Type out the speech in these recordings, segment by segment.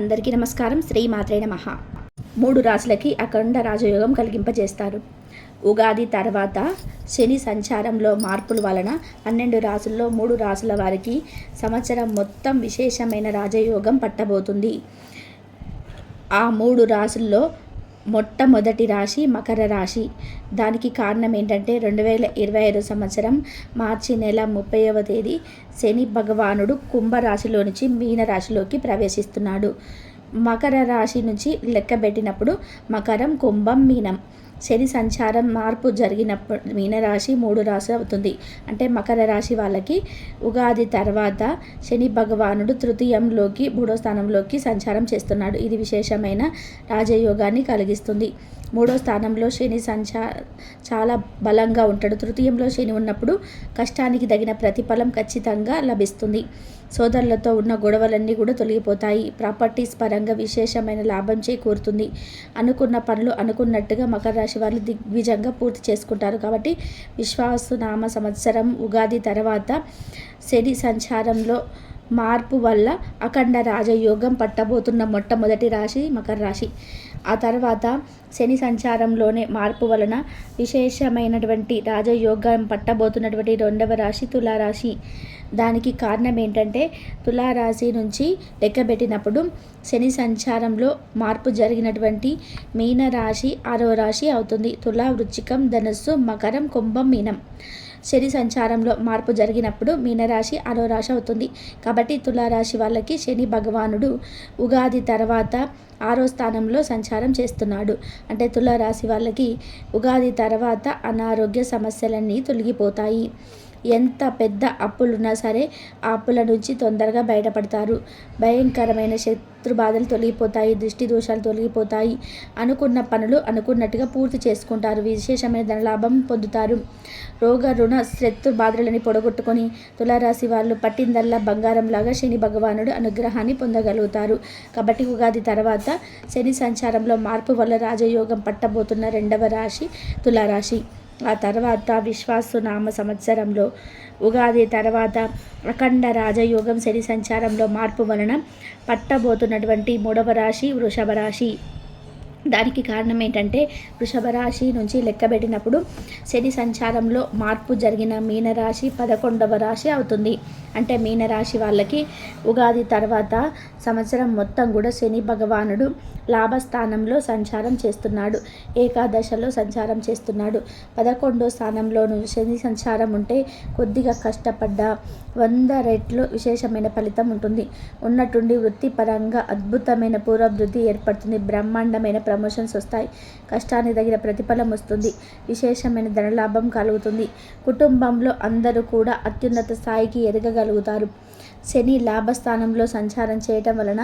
అందరికీ నమస్కారం. శ్రీ మాత్రే నమ. మూడు రాశులకి అఖండ రాజయోగం కలిగింపజేస్తారు. ఉగాది తర్వాత శని సంచారంలో మార్పుల వలన పన్నెండు రాసుల్లో మూడు రాసుల వారికి సంవత్సరం మొత్తం విశేషమైన రాజయోగం పట్టబోతుంది. ఆ మూడు రాసుల్లో మొట్టమొదటి రాశి మకర రాశి. దానికి కారణం ఏంటంటే రెండు వేల ఇరవై ఐదు సంవత్సరం మార్చి నెల ముప్పైవ తేదీ శని భగవానుడు కుంభరాశిలో నుంచి మీనరాశిలోకి ప్రవేశిస్తున్నాడు. మకర రాశి నుంచి లెక్కబెట్టినప్పుడు మకరం కుంభం మీనం. శని సంచారం మార్పు జరిగినప్పుడు మీనరాశి మూడు రాశి అవుతుంది. అంటే మకర రాశి వాళ్ళకి ఉగాది తర్వాత శని భగవానుడు తృతీయంలోకి మూడో స్థానంలోకి సంచారం చేస్తున్నాడు. ఇది విశేషమైన రాజయోగాన్ని కలిగిస్తుంది. మూడో స్థానంలో శని సంచా చాలా బలంగా ఉంటాడు. తృతీయంలో శని ఉన్నప్పుడు కష్టానికి తగిన ప్రతిఫలం ఖచ్చితంగా లభిస్తుంది. సోదరులతో ఉన్న గొడవలన్నీ కూడా తొలగిపోతాయి. ప్రాపర్టీస్ పరంగా విశేషమైన లాభం చేకూరుతుంది. అనుకున్న పనులు అనుకున్నట్టుగా మకర రాశి వాళ్ళు దిగ్విజంగా పూర్తి చేసుకుంటారు. కాబట్టి విశ్వాసునామ సంవత్సరం ఉగాది తర్వాత శని సంచారంలో మార్పు వల్ల అఖండ రాజయోగం పట్టబోతున్న మొట్టమొదటి రాశి మకర రాశి. ఆ తర్వాత శని సంచారంలోనే మార్పు వలన విశేషమైనటువంటి రాజయోగం పట్టబోతున్నటువంటి రెండవ రాశి తులారాశి. దానికి కారణం ఏంటంటే తులారాశి నుంచి లెక్కబెట్టినప్పుడు శని సంచారంలో మార్పు జరిగినటువంటి మీనరాశి ఆరో రాశి అవుతుంది. తులా వృచ్చికం ధనస్సు మకరం కుంభం మీనం. శని సంచారంలో మార్పు జరిగినప్పుడు మీనరాశి ఆరో రాశి అవుతుంది. కాబట్టి తులారాశి వాళ్ళకి శని భగవానుడు ఉగాది తర్వాత ఆరో స్థానంలో సంచారం చేస్తున్నాడు. అంటే తులారాశి వాళ్ళకి ఉగాది తర్వాత అనారోగ్య సమస్యలన్నీ తొలగిపోతాయి. ఎంత పెద్ద అప్పులున్నా సరే ఆ అప్పుల నుంచి తొందరగా బయటపడతారు. భయంకరమైన శత్రు బాధలు తొలగిపోతాయి దృష్టి దోషాలు తొలగిపోతాయి అనుకున్న పనులు అనుకున్నట్టుగా పూర్తి చేసుకుంటారు. విశేషమైన ధనలాభం పొందుతారు. రోగ రుణ శత్రు బాధలని పొడగొట్టుకొని తులారాశి వాళ్ళు పట్టిందల్లా బంగారంలాగా శని భగవానుడు అనుగ్రహాన్ని పొందగలుగుతారు. కాబట్టి ఉగాది తర్వాత శని సంచారంలో మార్పు వల్ల రాజయోగం పట్టబోతున్న రెండవ రాశి తులారాశి. ఆ తర్వాత విశ్వాసునామ సంవత్సరంలో ఉగాది తర్వాత అఖండ రాజయోగం శని సంచారంలో మార్పు వలన పట్టబోతున్నటువంటి మూడవ రాశి వృషభ రాశి. దానికి కారణం ఏంటంటే వృషభ రాశి నుంచి లెక్కబెట్టినప్పుడు శని సంచారంలో మార్పు జరిగిన మీనరాశి పదకొండవ రాశి అవుతుంది. అంటే మీనరాశి వాళ్ళకి ఉగాది తర్వాత సంవత్సరం మొత్తం కూడా శని భగవానుడు లాభస్థానంలో సంచారం చేస్తున్నాడు. ఏకాదశలో సంచారం చేస్తున్నాడు. పదకొండో స్థానంలోను శని సంచారం ఉంటే కొద్దిగా కష్టపడ్డ వంద రెట్లు విశేషమైన ఫలితం ఉంటుంది. ఉన్నట్టుండి వృత్తిపరంగా అద్భుతమైన పూర్వభివృద్ధి ఏర్పడుతుంది. బ్రహ్మాండమైన ప్రమోషన్స్ వస్తాయి. కష్టానికి తగిన ప్రతిఫలం వస్తుంది. విశేషమైన ధనలాభం కలుగుతుంది. కుటుంబంలో అందరూ కూడా అత్యున్నత స్థాయికి ఎదగగలుగుతారు. శని లాభస్థానంలో సంచారం చేయటం వలన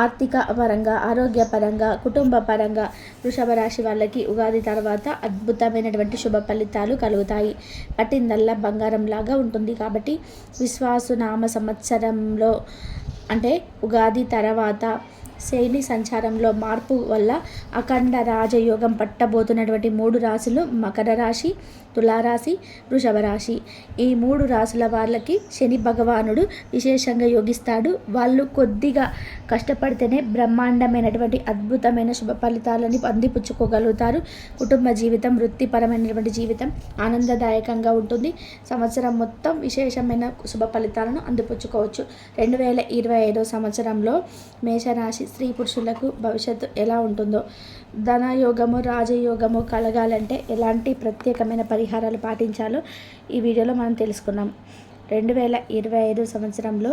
ఆర్థిక పరంగా ఆరోగ్యపరంగా కుటుంబ పరంగా వృషభ రాశి వాళ్ళకి ఉగాది తర్వాత అద్భుతమైనటువంటి శుభ ఫలితాలు కలుగుతాయి. పట్టిందల్లా బంగారం లాగా ఉంటుంది. కాబట్టి విశ్వాసునామ సంవత్సరంలో అంటే ఉగాది తర్వాత శైలి సంచారంలో మార్పు వల్ల అఖండ రాజయోగం పట్టబోతున్నటువంటి మూడు రాశులు మకర రాశి తులారాశి వృషభ రాశి. ఈ మూడు రాశుల వాళ్ళకి శని భగవానుడు విశేషంగా యోగిస్తాడు. వాళ్ళు కొద్దిగా కష్టపడితేనే బ్రహ్మాండమైనటువంటి అద్భుతమైన శుభ ఫలితాలని అందిపుచ్చుకోగలుగుతారు. కుటుంబ జీవితం వృత్తిపరమైనటువంటి జీవితం ఆనందదాయకంగా ఉంటుంది. సంవత్సరం మొత్తం విశేషమైన శుభ ఫలితాలను అందిపుచ్చుకోవచ్చు. రెండు వేల ఇరవై ఐదో సంవత్సరంలో మేషరాశి స్త్రీ పురుషులకు భవిష్యత్తు ఎలా ఉంటుందో. ధనయోగము రాజయోగము కలగాలంటే ఎలాంటి ప్రత్యేకమైన పరిహారాలు పాటించాలో ఈ వీడియోలో మనం తెలుసుకున్నాం రెండు వేల ఇరవై ఐదు సంవత్సరంలో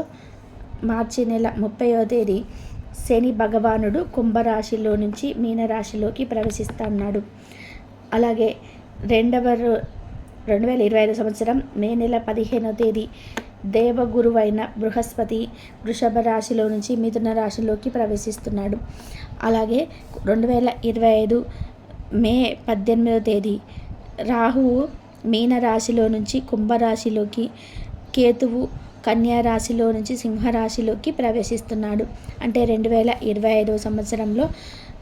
మార్చి నెల ముప్పైవ తేదీ శని భగవానుడు కుంభరాశిలో నుంచి మీనరాశిలోకి ప్రవేశిస్తున్నాడు. అలాగే రెండవ రెండు వేల ఇరవై ఐదు సంవత్సరం మే నెల పదిహేనవ తేదీ దేవగురువైన బృహస్పతి వృషభ రాశిలో నుంచి మిథున రాశిలోకి ప్రవేశిస్తున్నాడు. అలాగే రెండు వేల ఇరవై ఐదు మే పద్దెనిమిదో తేదీ రాహువు మీన రాశిలో నుంచి కుంభరాశిలోకి కేతువు కన్యా రాశిలో నుంచి సింహరాశిలోకి ప్రవేశిస్తున్నాడు. అంటే రెండు వేల ఇరవై ఐదవ సంవత్సరంలో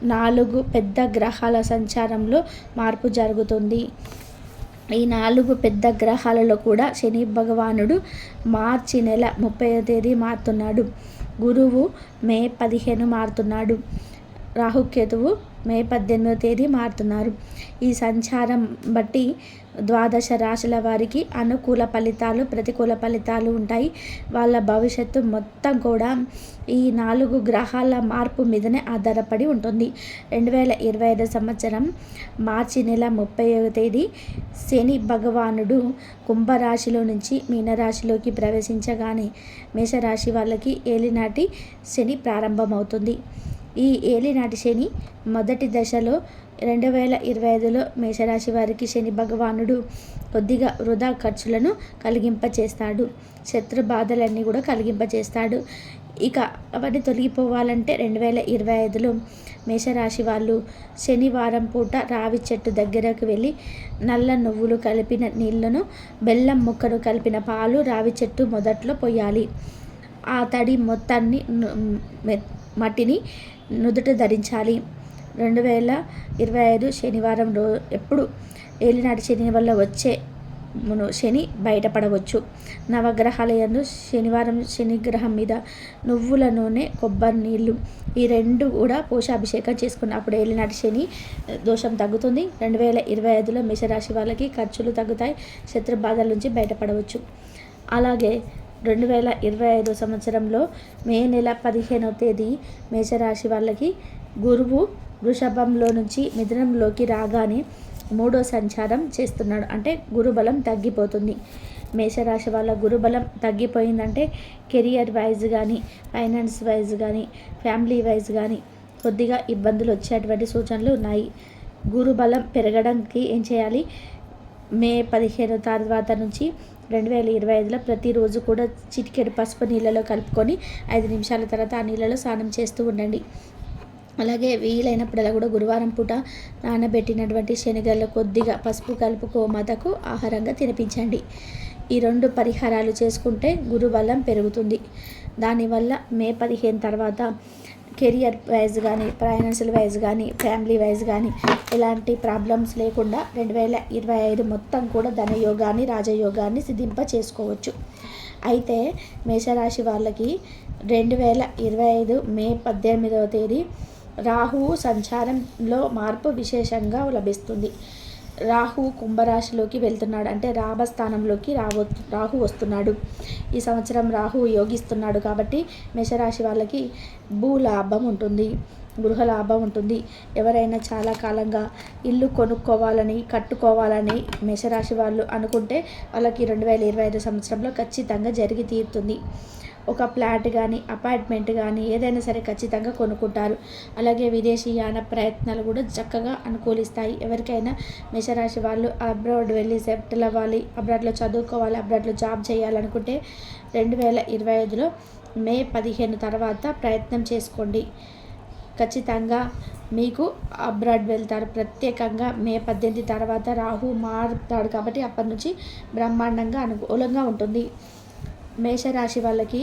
నాలుగు పెద్ద గ్రహాల సంచారంలో మార్పు జరుగుతుంది. ఈ నాలుగు పెద్ద గ్రహాలలో కూడా శని భగవానుడు మార్చి నెల ముప్పై తేదీ మారుతున్నాడు. గురువు మే పదిహేను మారుతున్నాడు. రాహుకేతువు మే పద్దెనిమిదో తేదీ మారుతున్నారు. ఈ సంచారం బట్టి ద్వాదశ రాశుల వారికి అనుకూల ఫలితాలు ప్రతికూల ఫలితాలు ఉంటాయి. వాళ్ళ భవిష్యత్తు మొత్తం కూడా ఈ నాలుగు గ్రహాల మార్పు మీదనే ఆధారపడి ఉంటుంది. రెండు వేల ఇరవై ఐదు సంవత్సరం మార్చి నెల ముప్పై తేదీ శని భగవానుడు కుంభరాశిలో నుంచి మీనరాశిలోకి ప్రవేశించగానే మేషరాశి వాళ్ళకి ఏలినాటి శని ప్రారంభమవుతుంది. ఈ ఏలినాటి శని మొదటి దశలో రెండు వేల ఇరవై ఐదులో మేషరాశి వారికి శని భగవానుడు కొద్దిగా వృధా ఖర్చులను కలిగింపచేస్తాడు. శత్రు బాధలన్నీ కూడా కలిగింపచేస్తాడు. ఇక అవన్నీ తొలగిపోవాలంటే రెండు వేల ఇరవై ఐదులో మేషరాశి వాళ్ళు శనివారం పూట రావి చెట్టు దగ్గరకు వెళ్ళి నల్ల నువ్వులు కలిపిన నీళ్ళను బెల్లం ముక్కను కలిపిన పాలు రావి చెట్టు మొదట్లో పోయాలి ఆ తడి మొత్తాన్ని మట్టిని నుదుట ధరించాలి. రెండు వేల ఇరవై ఐదు శనివారం రో ఎప్పుడు? ఏలినాటి శని వల్ల వచ్చే శని బయటపడవచ్చు. నవగ్రహాలయందు శనివారం శనిగ్రహం మీద నువ్వుల నూనె కొబ్బరి నీళ్ళు ఈ రెండు కూడా పోషాభిషేకం చేసుకున్న అప్పుడు ఏలినాటి శని దోషం తగ్గుతుంది. రెండు వేల ఇరవై ఐదులో మేషరాశి వాళ్ళకి ఖర్చులు తగ్గుతాయి. శత్రు బాధల నుంచి బయటపడవచ్చు. అలాగే రెండు వేల ఇరవై ఐదు సంవత్సరంలో మే నెల పదిహేనవ తేదీ మేషరాశి వాళ్ళకి గురువు వృషభంలో నుంచి మిథునంలోకి రాగానే మూడో సంచారం చేస్తున్నాడు. అంటే గురుబలం తగ్గిపోతుంది. మేషరాశి వాళ్ళ గురుబలం తగ్గిపోయిందంటే కెరియర్ వైజ్ కానీ ఫైనాన్స్ వైజ్ కానీ ఫ్యామిలీ వైజ్ కానీ కొద్దిగా ఇబ్బందులు వచ్చేటువంటి సూచనలు ఉన్నాయి. గురుబలం పెరగడానికి ఏం చేయాలి? మే పదిహేను తర్వాత నుంచి రెండు వేల ఇరవై ఐదులో ప్రతిరోజు కూడా చిటికెడు పసుపు నీళ్ళలో కలుపుకొని ఐదు నిమిషాల తర్వాత ఆ నీళ్ళలో స్నానం చేస్తూ ఉండండి. అలాగే వీలైనప్పుడల్లా కూడా గురువారం పూట నానబెట్టినటువంటి శనగల్లో కొద్దిగా పసుపు కలుపు గోమాతకు ఆహారంగా తినిపించండి. ఈ రెండు పరిహారాలు చేసుకుంటే గురుబలం పెరుగుతుంది. దానివల్ల మే పదిహేను తర్వాత కెరియర్ వైజ్ కానీ ఫైనాన్షియల్ వైజ్ కానీ ఫ్యామిలీ వైజ్ కానీ ఎలాంటి ప్రాబ్లమ్స్ లేకుండా రెండు వేల ఇరవై ఐదు మొత్తం కూడా ధనయోగాన్ని రాజయోగాన్ని సిద్ధింప చేసుకోవచ్చు అయితే మేషరాశి వాళ్ళకి రెండు వేల ఇరవై ఐదు మే పద్దెనిమిదవ తేదీ రాహువు సంచారంలో మార్పు విశేషంగా లభిస్తుంది. రాహు కుంభరాశిలోకి వెళ్తున్నాడు. అంటే రాభస్థానంలోకి రాబో రాహు వస్తున్నాడు. ఈ సంవత్సరం రాహు యోగిస్తున్నాడు కాబట్టి మేషరాశి వాళ్ళకి భూ లాభం ఉంటుంది. గృహ లాభం ఉంటుంది. ఎవరైనా చాలా కాలంగా ఇల్లు కొనుక్కోవాలని కట్టుకోవాలని మేషరాశి వాళ్ళు అనుకుంటే వాళ్ళకి రెండు వేల ఇరవై ఐదు సంవత్సరంలో ఖచ్చితంగా జరిగి తీరుతుంది. ఒక ఫ్లాట్ కానీ అపార్ట్మెంట్ కానీ ఏదైనా సరే ఖచ్చితంగా కొనుక్కుంటారు. అలాగే విదేశీయాన ప్రయత్నాలు కూడా చక్కగా అనుకూలిస్తాయి. ఎవరికైనా మేషరాశి వాళ్ళు అబ్రాడ్ వెళ్ళి సెప్టల్ అవ్వాలి అబ్రాడ్లో చదువుకోవాలి అబ్రాడ్లో జాబ్ చేయాలనుకుంటే రెండు వేల ఇరవై ఐదులో మే పదిహేను తర్వాత ప్రయత్నం చేసుకోండి. ఖచ్చితంగా మీకు అబ్రాడ్ వెళ్తారు. ప్రత్యేకంగా మే పద్దెనిమిది తర్వాత రాహు మారుతాడు కాబట్టి అప్పటి నుంచి బ్రహ్మాండంగా అనుకూలంగా ఉంటుంది. మేషరాశి వాళ్ళకి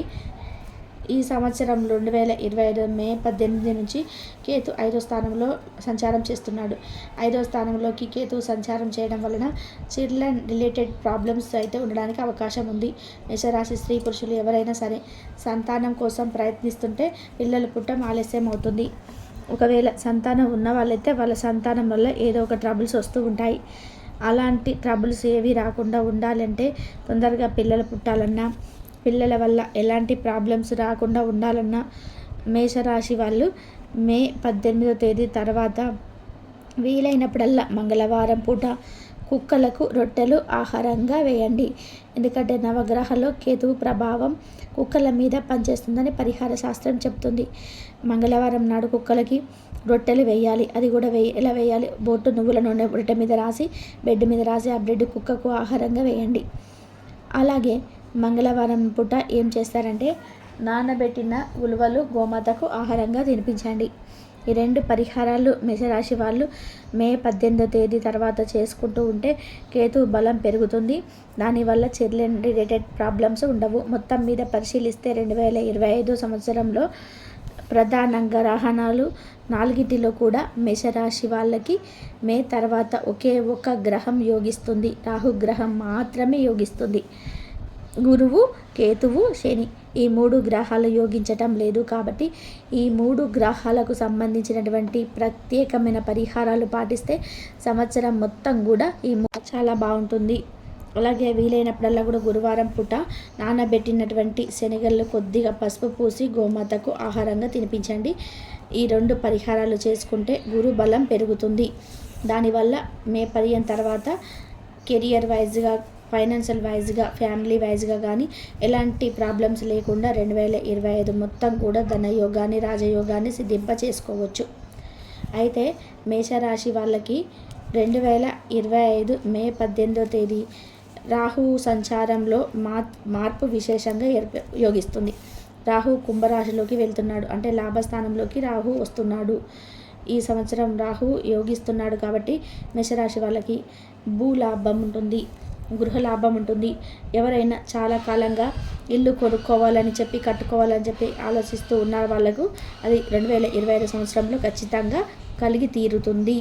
ఈ సంవత్సరం రెండు వేల ఇరవై ఐదు మే పద్దెనిమిది నుంచి కేతు ఐదో స్థానంలో సంచారం చేస్తున్నాడు. ఐదో స్థానంలోకి కేతు సంచారం చేయడం వలన చిల్డ్రన్ రిలేటెడ్ ప్రాబ్లమ్స్ అయితే ఉండడానికి అవకాశం ఉంది. మేషరాశి స్త్రీ పురుషులు ఎవరైనా సరే సంతానం కోసం ప్రయత్నిస్తుంటే పిల్లలు పుట్టం ఆలస్యం అవుతుంది. ఒకవేళ సంతానం ఉన్న వాళ్ళైతే వాళ్ళ సంతానం వల్ల ఏదో ఒక ట్రబుల్స్ వస్తూ ఉంటాయి. అలాంటి ట్రబుల్స్ ఏవి రాకుండా ఉండాలంటే తొందరగా పిల్లలు పుట్టాలన్నా పిల్లల వల్ల ఎలాంటి ప్రాబ్లమ్స్ రాకుండా ఉండాలన్నా మేషరాశి వాళ్ళు మే పద్దెనిమిదో తేదీ తర్వాత వీలైనప్పుడల్లా మంగళవారం పూట కుక్కలకు రొట్టెలు ఆహారంగా వేయండి. ఎందుకంటే నవగ్రహలో కేతువు ప్రభావం కుక్కల మీద పనిచేస్తుందని పరిహార శాస్త్రం చెప్తుంది మంగళవారం నాడు కుక్కలకి రొట్టెలు వేయాలి. అది కూడా వేయ ఎలా వేయాలి? బొట్టు నువ్వుల నూనె రొట్టె మీద రాసి బెడ్ మీద రాసి ఆ బ్రెడ్ కుక్కకు ఆహారంగా వేయండి. అలాగే మంగళవారం పూట ఏం చేస్తారంటే నానబెట్టిన ఉలువలు గోమాతకు ఆహారంగా తినిపించండి. ఈ రెండు పరిహారాలు మేషరాశి వాళ్ళు మే పద్దెనిమిదో తేదీ తర్వాత చేసుకుంటూ ఉంటే కేతు బలం పెరుగుతుంది. దానివల్ల చెర్లెన్ రిలేటెడ్ ప్రాబ్లమ్స్ ఉండవు. మొత్తం మీద పరిశీలిస్తే రెండు వేల ఇరవై ఐదు సంవత్సరంలో ప్రధానంగా గ్రహణాలు నాలుగిటిలో కూడా మేషరాశి వాళ్ళకి మే తర్వాత ఒకే ఒక గ్రహం యోగిస్తుంది. రాహుగ్రహం మాత్రమే యోగిస్తుంది. గురువు కేతువు శని. ఈ మూడు గ్రహాలు యోగించటం లేదు కాబట్టి ఈ మూడు గ్రహాలకు సంబంధించినటువంటి ప్రత్యేకమైన పరిహారాలు పాటిస్తే సంవత్సరం మొత్తం కూడా ఈ చాలా బాగుంటుంది. అలాగే వీలైనప్పుడల్లా కూడా గురువారం పూట నానబెట్టినటువంటి శనగలు కొద్దిగా పసుపు పూసి గోమాతకు ఆహారంగా తినిపించండి. ఈ రెండు పరిహారాలు చేసుకుంటే గురు బలం పెరుగుతుంది. దానివల్ల మే పదిహేను తర్వాత కెరియర్ వైజ్గా ఫైనాన్షియల్ వైజ్గా ఫ్యామిలీ వైజ్గా కానీ ఎలాంటి ప్రాబ్లమ్స్ లేకుండా రెండు వేల ఇరవై ఐదు మొత్తం కూడా ధనయోగాన్ని రాజయోగాన్ని సిద్ధింప చేసుకోవచ్చు అయితే మేషరాశి వాళ్ళకి రెండు వేల ఇరవై ఐదు మే పద్దెనిమిదో తేదీ రాహు సంచారంలో మా మార్పు విశేషంగా ఏర్ప యోగిస్తుంది. రాహు కుంభరాశిలోకి వెళ్తున్నాడు. అంటే లాభస్థానంలోకి రాహు వస్తున్నాడు. ఈ సంవత్సరం రాహు యోగిస్తున్నాడు కాబట్టి మేషరాశి వాళ్ళకి భూ లాభం ఉంటుంది. గృహ లాభం ఉంటుంది ఎవరైనా చాలా కాలంగా ఇల్లు కొనుక్కోవాలని చెప్పి కట్టుకోవాలని చెప్పి ఆలోచిస్తూ ఉన్న వాళ్ళకు అది రెండు వేల ఇరవై ఐదు సంవత్సరంలో ఖచ్చితంగా కలిగి తీరుతుంది.